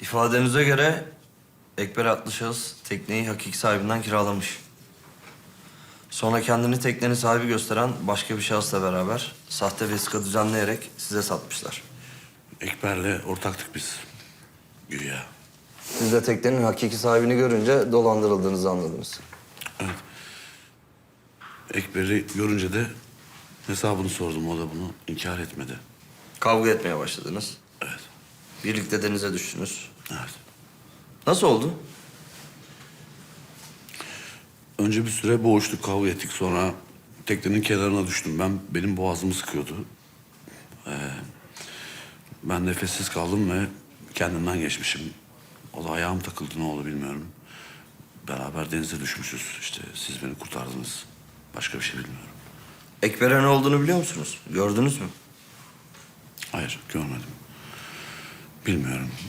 İfadenize göre Ekber adlı şahıs tekneyi hakiki sahibinden kiralamış. Sonra kendini teknenin sahibi gösteren başka bir şahısla beraber sahte vesika düzenleyerek size satmışlar. Ekber'le ortaktık biz. Güya. Siz de teknenin hakiki sahibini görünce dolandırıldığınızı anladınız. Ekber'i görünce de hesabını sordum. O da bunu inkar etmedi. Kavga etmeye başladınız. Birlikte denize düştünüz. Evet. Nasıl oldu? Önce bir süre boğuştuk, kavga ettik. Sonra teknenin kenarına düştüm. Ben benim boğazımı sıkıyordu. Ee, ben nefessiz kaldım ve kendimden geçmişim. O da ayağım takıldı ne oldu bilmiyorum. Beraber denize düşmüşüz. İşte siz beni kurtardınız. Başka bir şey bilmiyorum. Ekber'e ne olduğunu biliyor musunuz? Gördünüz mü? Hayır, görmedim. Bilmiyorum.